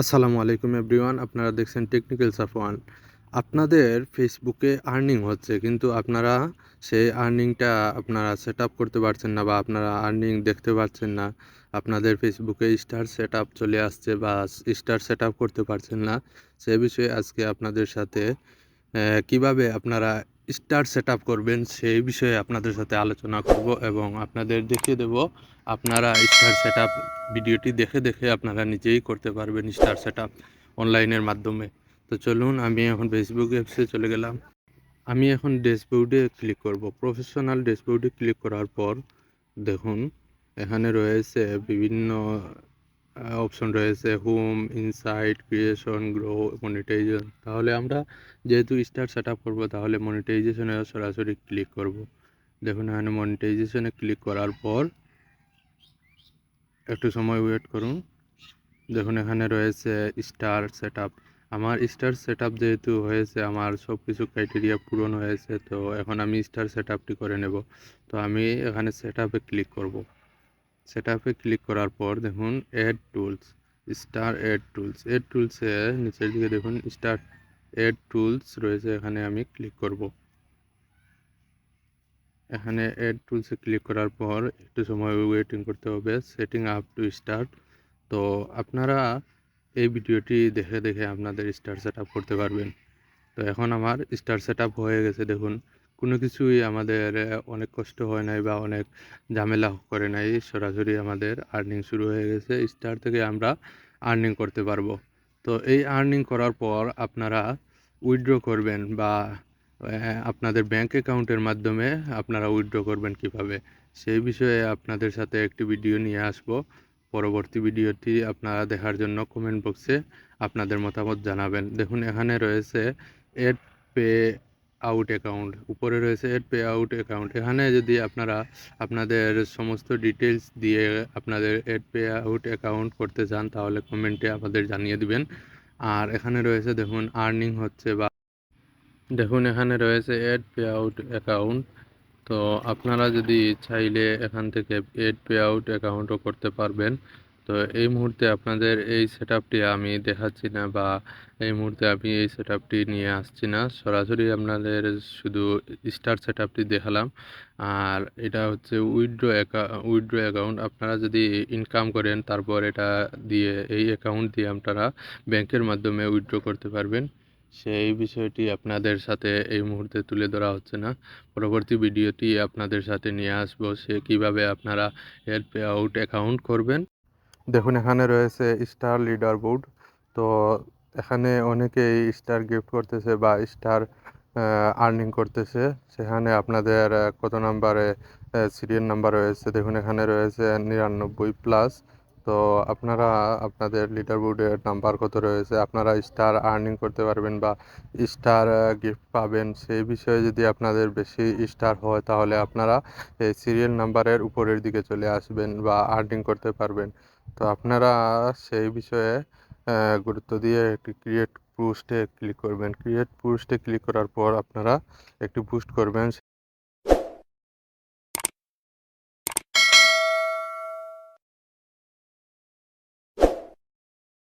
আসসালামু আলাইকুম এভরিওয়ান, আপনারা দেখছেন টেকনিক্যাল সাফওয়ান আপনাদের ফেসবুকে আর্নিং হচ্ছে, কিন্তু আপনারা সেই আর্নিংটা আপনারা সেট আপ করতে পারছেন না বা আপনারা আর্নিং দেখতে পাচ্ছেন না। আপনাদের ফেসবুকে স্টার সেট আপ চলে আসছে বা স্টার সেট আপ করতে পারছেন না। সে বিষয়ে আজকে আপনাদের সাথে কীভাবে আপনারা স্টার সেট করবেন, সেই বিষয়ে আপনাদের সাথে আলোচনা করব এবং আপনাদের দেখিয়ে দেব, আপনারা স্টার সেট ভিডিওটি দেখে দেখে আপনারা নিজেই করতে পারবেন স্টার সেট অনলাইনের মাধ্যমে। তো চলুন, আমি এখন ফেসবুক অ্যাপসে চলে গেলাম। আমি এখন ড্যাশবোর্ডে ক্লিক করব। প্রফেশনাল ড্যাশবোর্ডে ক্লিক করার পর দেখুন, এখানে রয়েছে বিভিন্ন অপশন রয়েছে home insight creation grow monetization তাহলে আমরা যেহেতু স্টার সেট আপ করব, তাহলে মনিটাইজেশনে সরাসরি ক্লিক করব। দেখুন, এখানে মনিটাইজেশনে ক্লিক করার পর একটু সময় ওয়েট করুন। দেখুন, এখানে রয়েছে স্টার সেট আমার স্টার সেট আপ যেহেতু হয়েছে, আমার সব কিছু ক্রাইটেরিয়া পূরণ হয়েছে, তো এখন আমি স্টার সেট আপটি করে নেব। তো আমি এখানে সেট আপে ক্লিক করব। সেট আপে ক্লিক করার পর দেখুন ad tools star ad tools ad টুলসে নিচের দিকে দেখুন স্টার এড টুলস রয়েছে, এখানে আমি ক্লিক করব। এখানে এড টুলসে ক্লিক করার পর একটু সময় ওয়েটিং করতে হবে সেটিং আপ টু স্টার্ট তো আপনারা এই ভিডিওটি দেখে দেখে আপনাদের স্টার সেট করতে পারবেন। তো এখন আমার স্টার সেট হয়ে গেছে, দেখুন। কোনো কিছুই আমাদের অনেক কষ্ট হয় নাই বা অনেক ঝামেলা করে নাই। সরাসরি আমাদের আর্নিং শুরু হয়ে গেছে। স্টার থেকে আমরা আর্নিং করতে পারব। তো এই আর্নিং করার পর আপনারা উইথড্র করবেন বা আপনাদের ব্যাংক অ্যাকাউন্টের মাধ্যমে আপনারা উইথড্র করবেন কীভাবে? সেই বিষয়ে আপনাদের সাথে একটি ভিডিও নিয়ে আসব। পরবর্তী ভিডিওটি আপনারা দেখার জন্য কমেন্ট বক্সে আপনাদের মতামত জানাবেন। দেখুন, এখানে রয়েছে এড পে আউট অ্যাকাউন্ট উপরে রয়েছে এড পে আউট অ্যাকাউন্ট এখানে যদি আপনারা আপনাদের সমস্ত ডিটেলস দিয়ে আপনাদের এড পে আউট অ্যাকাউন্ট করতে চান, তাহলে কমেন্টে আমাদের জানিয়ে দিবেন। আর এখানে রয়েছে দেখুন আর্নিং হচ্ছে বা দেখুন, এখানে রয়েছে এড পে আউট অ্যাকাউন্ট তো আপনারা যদি চাইলে এখান থেকে এড পে আউট অ্যাকাউন্টও করতে পারবেন। তো এই মুহূর্তে আপনাদের এই সেট আমি দেখাচ্ছি না বা এই মুহূর্তে আমি এই সেট নিয়ে আসছি না। সরাসরি আপনাদের শুধু স্টার সেট দেখালাম। আর এটা হচ্ছে উইথড্র উইথড্র অ্যাকাউন্ট আপনারা যদি ইনকাম করেন, তারপর এটা দিয়ে, এই অ্যাকাউন্ট দিয়ে আপনারা ব্যাংকের মাধ্যমে উইথড্র করতে পারবেন। সেই বিষয়টি আপনাদের সাথে এই মুহূর্তে তুলে ধরা হচ্ছে না। পরবর্তী ভিডিওটি আপনাদের সাথে নিয়ে আসব। সে কীভাবে আপনারা হেল্প আউট অ্যাকাউন্ট করবেন। দেখুন, এখানে রয়েছে স্টার লিডার বোর্ড তো এখানে অনেকেই স্টার গিফট করতেছে বা স্টার আর্নিং করতেছে। সেখানে আপনাদের কত নাম্বারে সিরিয়াল নাম্বার রয়েছে? দেখুন, এখানে রয়েছে নিরানব্বই প্লাস। তো আপনারা আপনাদের লিডার বোর্ডের নাম্বার কত রয়েছে? আপনারা স্টার আর্নিং করতে পারবেন বা স্টার গিফট পাবেন। সেই বিষয়ে যদি আপনাদের বেশি স্টার হয়, তাহলে আপনারা এই সিরিয়াল নাম্বারের উপরের দিকে চলে আসবেন বা আর্নিং করতে পারবেন। তো আপনারা সেই বিষয়ে গুরুত্ব দিয়ে একটি ক্রিয়েট বুস্টে ক্লিক করবেন। ক্রিয়েট বুস্টে ক্লিক করার পর আপনারা একটি বুস্ট করবেন।